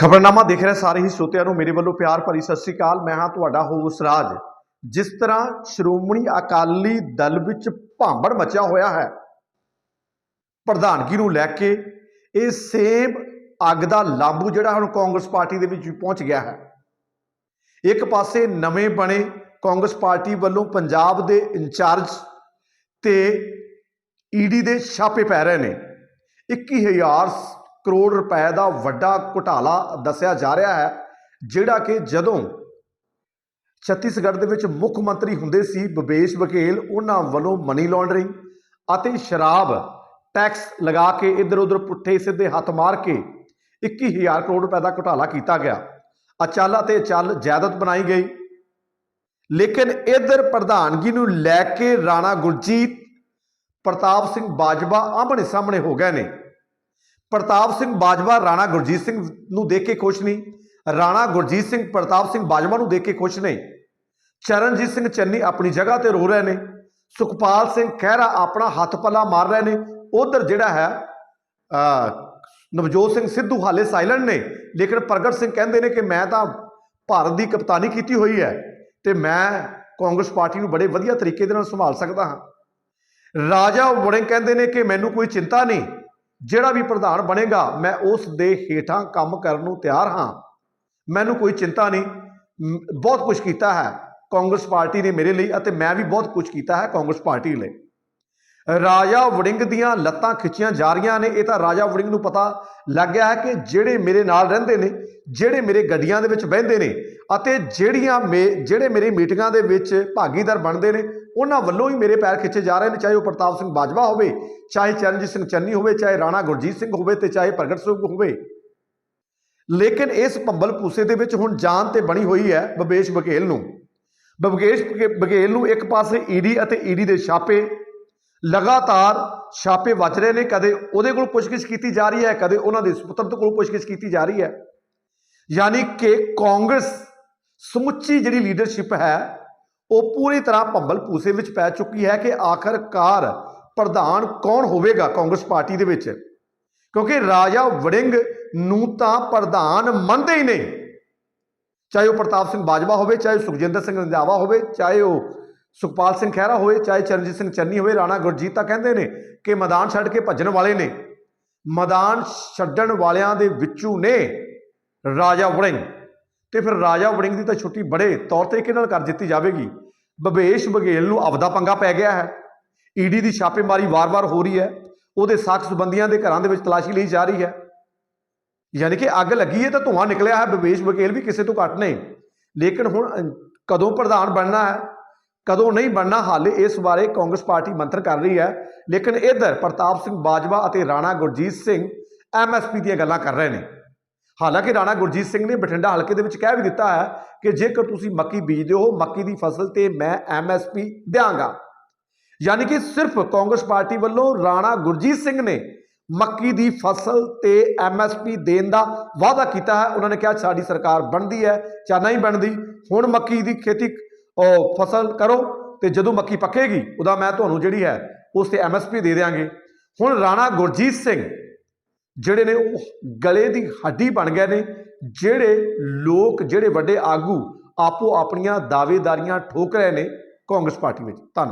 ਖਬਰਨਾਮਾ ਦੇਖ ਰਹੇ ਸਾਰੇ ਹੀ ਸਰੋਤਿਆਂ ਨੂੰ। ਮੇਰੇ ਵੱਲੋਂ ਪਿਆਰ ਭਰੀ ਸਤਿ ਸ੍ਰੀ ਅਕਾਲ। ਮੈਂ ਹਾਂ ਤੁਹਾਡਾ ਹੋਸ ਰਾਜ। ਜਿਸ ਤਰ੍ਹਾਂ ਸ਼੍ਰੋਮਣੀ ਅਕਾਲੀ ਦਲ ਵਿੱਚ ਭਾਂਬੜ ਮਚਿਆ ਹੋਇਆ ਹੈ, ਪ੍ਰਧਾਨਗੀ ਨੂੰ ਲੈ ਕੇ ਇਹ ਸੇਮ ਅੱਗ ਦਾ ਲਾਂਬੂ ਜਿਹੜਾ ਹੁਣ ਕਾਂਗਰਸ ਪਾਰਟੀ ਦੇ ਵਿੱਚ ਵੀ ਪਹੁੰਚ ਗਿਆ ਹੈ। ਇੱਕ ਪਾਸੇ ਨਵੇਂ ਬਣੇ ਕਾਂਗਰਸ ਪਾਰਟੀ ਵੱਲੋਂ ਪੰਜਾਬ ਦੇ ਇੰਚਾਰਜ ਤੇ ਈਡੀ ਦੇ ਛਾਪੇ ਪੈ ਰਹੇ ਨੇ। 21000 ਕਰੋੜ ਰੁਪਏ ਦਾ ਵੱਡਾ ਘੁਟਾਲਾ ਦੱਸਿਆ ਜਾ ਰਿਹਾ ਹੈ, ਜਿਹੜਾ ਕਿ ਜਦੋਂ ਛੱਤੀਸਗੜ੍ਹ ਦੇ ਵਿੱਚ ਮੁੱਖ ਮੰਤਰੀ ਹੁੰਦੇ ਸੀ ਭੁਪੇਸ਼ ਬਘੇਲ, ਉਹਨਾਂ ਵੱਲੋਂ ਮਨੀ ਲਾਂਡਰਿੰਗ ਅਤੇ ਸ਼ਰਾਬ ਟੈਕਸ ਲਗਾ ਕੇ ਇੱਧਰ ਉੱਧਰ ਪੁੱਠੇ ਸਿੱਧੇ ਹੱਥ ਮਾਰ ਕੇ 21000 ਕਰੋੜ ਰੁਪਏ ਦਾ ਘੁਟਾਲਾ ਕੀਤਾ ਗਿਆ। ਅਚਲ ਅਤੇ ਚੱਲ ਜਾਇਦਾਦ ਬਣਾਈ ਗਈ। ਲੇਕਿਨ ਇੱਧਰ ਪ੍ਰਧਾਨਗੀ ਨੂੰ ਲੈ ਕੇ ਰਾਣਾ ਗੁਰਜੀਤ ਪ੍ਰਤਾਪ ਸਿੰਘ ਬਾਜਵਾ ਆਹਮਣੇ ਸਾਹਮਣੇ ਹੋ ਗਏ ਨੇ। ਪ੍ਰਤਾਪ ਸਿੰਘ ਬਾਜਵਾ, ਰਾਣਾ ਗੁਰਜੀਤ ਸਿੰਘ ਨੂੰ ਦੇਖ ਕੇ ਖੁਸ਼ ਨਹੀਂ। ਰਾਣਾ ਗੁਰਜੀਤ ਸਿੰਘ, ਪ੍ਰਤਾਪ ਸਿੰਘ ਬਾਜਵਾ ਨੂੰ ਦੇਖ ਕੇ ਖੁਸ਼ ਨਹੀਂ। ਚਰਨਜੀਤ ਸਿੰਘ ਚੰਨੀ ਆਪਣੀ ਜਗ੍ਹਾ ਤੇ ਰੋ ਰਹੇ ਨੇ। ਸੁਖਪਾਲ ਸਿੰਘ ਖਹਿਰਾ ਆਪਣਾ ਹੱਥ ਪੱਲਾ ਮਾਰ ਰਹੇ ਨੇ। ਉਧਰ ਜਿਹੜਾ ਹੈ ਨਵਜੋਤ ਸਿੰਘ ਸਿੱਧੂ ਹਾਲੇ ਸਾਇਲੈਂਟ ਨੇ। ਲੇਕਿਨ ਪ੍ਰਗਟ ਸਿੰਘ ਕਹਿੰਦੇ ਨੇ ਕਿ ਮੈਂ ਤਾਂ ਭਾਰਤ ਦੀ ਕਪਤਾਨੀ ਕੀਤੀ ਹੋਈ ਹੈ ਤੇ ਮੈਂ ਕਾਂਗਰਸ ਪਾਰਟੀ ਨੂੰ ਬੜੇ ਵਧੀਆ ਤਰੀਕੇ ਦੇ ਨਾਲ ਸੰਭਾਲ ਸਕਦਾ ਹਾਂ। ਰਾਜਾ ਵੜਿੰਗ ਕਹਿੰਦੇ ਨੇ ਕਿ ਮੈਨੂੰ ਕੋਈ ਚਿੰਤਾ ਨਹੀਂ। ਜਿਹੜਾ ਵੀ ਪ੍ਰਧਾਨ ਬਣੇਗਾ, ਮੈਂ ਉਸ ਦੇ ਹੇਠਾਂ ਕੰਮ ਕਰਨ ਨੂੰ ਤਿਆਰ ਹਾਂ। ਮੈਨੂੰ ਕੋਈ ਚਿੰਤਾ ਨਹੀਂ। ਬਹੁਤ ਕੁਝ ਕੀਤਾ ਹੈ ਕਾਂਗਰਸ ਪਾਰਟੀ ਨੇ ਮੇਰੇ ਲਈ ਅਤੇ ਮੈਂ ਵੀ ਬਹੁਤ ਕੁਝ ਕੀਤਾ ਹੈ ਕਾਂਗਰਸ ਪਾਰਟੀ ਲਈ। ਰਾਜਾ ਵੜਿੰਗ ਦੀਆਂ ਲੱਤਾਂ ਖਿੱਚੀਆਂ ਜਾ ਰਹੀਆਂ ਨੇ। ਇਹ ਤਾਂ ਰਾਜਾ ਵੜਿੰਗ ਨੂੰ ਪਤਾ ਲੱਗ ਗਿਆ ਹੈ ਕਿ ਜਿਹੜੇ ਮੇਰੇ ਨਾਲ ਰਹਿੰਦੇ ਨੇ, ਜਿਹੜੇ ਮੇਰੇ ਗੱਡੀਆਂ ਦੇ ਵਿੱਚ ਬਹਿੰਦੇ ਨੇ ਅਤੇ ਜਿਹੜੀਆਂ ਮੇ, ਜਿਹੜੇ ਮੇਰੀ ਮੀਟਿੰਗਾਂ ਦੇ ਵਿੱਚ ਭਾਗੀਦਾਰ ਬਣਦੇ ਨੇ ਉਹਨਾਂ ਵੱਲੋਂ ਹੀ ਮੇਰੇ ਪੈਰ ਖਿੱਚੇ ਜਾ ਰਹੇ ਨੇ, ਚਾਹੇ ਉਹ ਪ੍ਰਤਾਪ ਸਿੰਘ ਬਾਜਵਾ ਹੋਵੇ, ਚਾਹੇ ਚਰਨਜੀਤ ਸਿੰਘ ਚੰਨੀ ਹੋਵੇ, ਚਾਹੇ ਰਾਣਾ ਗੁਰਜੀਤ ਸਿੰਘ ਹੋਵੇ ਤੇ ਚਾਹੇ ਪ੍ਰਗਟ ਸਿੰਘ ਹੋਵੇ। ਲੇਕਿਨ ਇਸ ਪੰਬਲ ਪੂਸੇ ਦੇ ਵਿੱਚ ਹੁਣ ਜਾਨ ਤੇ ਬਣੀ ਹੋਈ ਹੈ ਬਬੇਸ਼ ਬਘੇਲ ਨੂੰ। ਬਬਗੇਸ਼ ਬਘੇ- ਬਘੇਲ ਨੂੰ ਇੱਕ ਪਾਸੇ ਈਡੀ ਅਤੇ ਈਡੀ ਦੇ ਛਾਪੇ ਲਗਾਤਾਰ ਛਾਪੇ ਵੱਜ ਰਹੇ ਨੇ, ਕਦੇ ਉਹਦੇ ਕੋਲ ਪੁੱਛਗਿੱਛ ਕੀਤੀ ਜਾ ਰਹੀ ਹੈ, ਕਦੇ ਉਹਨਾਂ ਦੇ ਸੁਪੁੱਤਰ ਤੋਂ ਕੋਲ ਪੁੱਛਗਿੱਛ ਕੀਤੀ ਜਾ ਰਹੀ ਹੈ। ਯਾਨੀ ਕਿ ਕਾਂਗਰਸ ਸਮੁੱਚੀ ਜਿਹੜੀ ਲੀਡਰਸ਼ਿਪ ਹੈ ਉਹ ਪੂਰੀ ਤਰ੍ਹਾਂ ਭੰਬਲ ਪੂਸੇ ਵਿੱਚ ਪੈ ਚੁੱਕੀ ਹੈ ਕਿ ਆਖਰਕਾਰ ਪ੍ਰਧਾਨ ਕੌਣ ਹੋਵੇਗਾ ਕਾਂਗਰਸ ਪਾਰਟੀ ਦੇ ਵਿੱਚ? ਕਿਉਂਕਿ ਰਾਜਾ ਵੜਿੰਗ ਨੂੰ ਤਾਂ ਪ੍ਰਧਾਨ ਮੰਨਦੇ ਹੀ ਨਹੀਂ। ਚਾਹੇ ਉਹ ਪ੍ਰਤਾਪ ਸਿੰਘ ਬਾਜਵਾ ਹੋਵੇ, ਚਾਹੇ ਸੁਖਜਿੰਦਰ ਸਿੰਘ ਰੰਧਾਵਾ ਹੋਵੇ, ਚਾਹੇ ਉਹ ਸੁਖਪਾਲ ਸਿੰਘ ਖਹਿਰਾ ਹੋਵੇ, ਚਾਹੇ ਚਰਨਜੀਤ ਸਿੰਘ ਚੰਨੀ ਹੋਵੇ, ਰਾਣਾ ਗੁਰਜੀਤ ਤਾਂ ਕਹਿੰਦੇ ਨੇ ਕਿ ਮੈਦਾਨ ਛੱਡ ਕੇ ਭੱਜਣ ਵਾਲੇ ਨੇ। ਮੈਦਾਨ ਛੱਡਣ ਵਾਲਿਆਂ ਦੇ ਵਿੱਚੋਂ ਨੇ ਰਾਜਾ ਵੜਿੰਗ। ਤੇ ਫਿਰ ਰਾਜਾ ਵੜਿੰਗ ਦੀ ਤਾਂ ਛੁੱਟੀ ਬੜੇ ਤੌਰ ਤਰੀਕੇ ਨਾਲ ਕਰ ਦਿੱਤੀ ਜਾਵੇਗੀ। ਭਵੇਸ਼ ਬਘੇਲ ਨੂੰ ਆਪਦਾ ਪੰਗਾ ਪੈ ਗਿਆ ਹੈ। ਈਡੀ ਦੀ ਛਾਪੇਮਾਰੀ ਵਾਰ-ਵਾਰ ਹੋ ਰਹੀ ਹੈ। ਉਹਦੇ ਸਾਖ ਸੰਬੰਧੀਆਂ ਦੇ ਘਰਾਂ ਦੇ ਵਿੱਚ ਤਲਾਸ਼ੀ ਲਈ ਜਾ ਰਹੀ ਹੈ। ਯਾਨੀ ਕਿ ਅੱਗ ਲੱਗੀ ਹੈ ਤਾਂ ਧੂੰਆਂ ਨਿਕਲਿਆ ਹੈ। ਭਵੇਸ਼ ਬਘੇਲ ਵੀ ਕਿਸੇ ਤੋਂ ਘੱਟ ਨਹੀਂ ਲੇਕਿਨ ਹੁਣ ਕਦੋਂ ਪ੍ਰਧਾਨ ਬਣਨਾ ਹੈ? ਕਦੋਂ ਨਹੀਂ ਬਣਨਾ, ਹਾਲੇ ਇਸ ਬਾਰੇ ਕਾਂਗਰਸ ਪਾਰਟੀ ਮੰਤਰ ਕਰ ਰਹੀ ਹੈ। ਲੇਕਿਨ ਇੱਧਰ ਪ੍ਰਤਾਪ ਸਿੰਘ ਬਾਜਵਾ ਅਤੇ ਰਾਣਾ ਗੁਰਜੀਤ ਸਿੰਘ ਐਮਐਸਪੀ ਦੀਆਂ ਗੱਲਾਂ ਕਰ ਰਹੇ ਨੇ। ਹਾਲਾਂਕਿ ਰਾਣਾ ਗੁਰਜੀਤ ਸਿੰਘ ਨੇ ਬਠਿੰਡਾ ਹਲਕੇ ਦੇ ਵਿੱਚ ਕਹਿ ਵੀ ਦਿੱਤਾ ਹੈ ਕਿ ਜੇਕਰ ਤੁਸੀਂ ਮੱਕੀ ਬੀਜਦੇ ਹੋ, ਮੱਕੀ ਦੀ ਫਸਲ ਤੇ ਮੈਂ ਐਮਐਸਪੀ ਦਿਆਂਗਾ। ਯਾਨੀ ਕਿ ਸਿਰਫ ਕਾਂਗਰਸ ਪਾਰਟੀ ਵੱਲੋਂ ਰਾਣਾ ਗੁਰਜੀਤ ਸਿੰਘ ਨੇ ਮੱਕੀ ਦੀ ਫਸਲ ਤੇ ਐਮਐਸਪੀ ਦੇਣ ਦਾ ਵਾਅਦਾ ਕੀਤਾ ਹੈ। ਉਹਨਾਂ ਨੇ ਕਿਹਾ, ਸਾਡੀ ਸਰਕਾਰ ਬਣਦੀ ਹੈ, ਜਾਂ ਨਹੀਂ ਬਣਦੀ, ਹੁਣ ਮੱਕੀ ਦੀ ਖੇਤੀ ਫਸਲ ਕਰੋ ਤੇ ਜਦੋਂ ਮੱਕੀ ਪੱਕੇਗੀ, ਉਹਦਾ ਮੈਂ ਤੁਹਾਨੂੰ ਜਿਹੜੀ ਹੈ, ਉਸ ਤੇ ਐਮਐਸਪੀ ਦੇ ਦੇਵਾਂਗੇ ਹੁਣ ਰਾਣਾ ਗੁਰਜੀਤ ਸਿੰਘ ਜਿਹੜੇ ਨੇ ਉਹ ਗਲੇ ਦੀ ਹੱਡੀ ਬਣ ਗਏ ਨੇ, ਜਿਹੜੇ ਲੋਕ, ਜਿਹੜੇ ਵੱਡੇ ਆਗੂ ਆਪੋ ਆਪਣੀਆਂ ਦਾਅਵੇਦਾਰੀਆਂ ਠੋਕ ਰਹੇ ਨੇ ਕਾਂਗਰਸ ਪਾਰਟੀ ਵਿੱਚ। ਧੰਨਵਾਦ।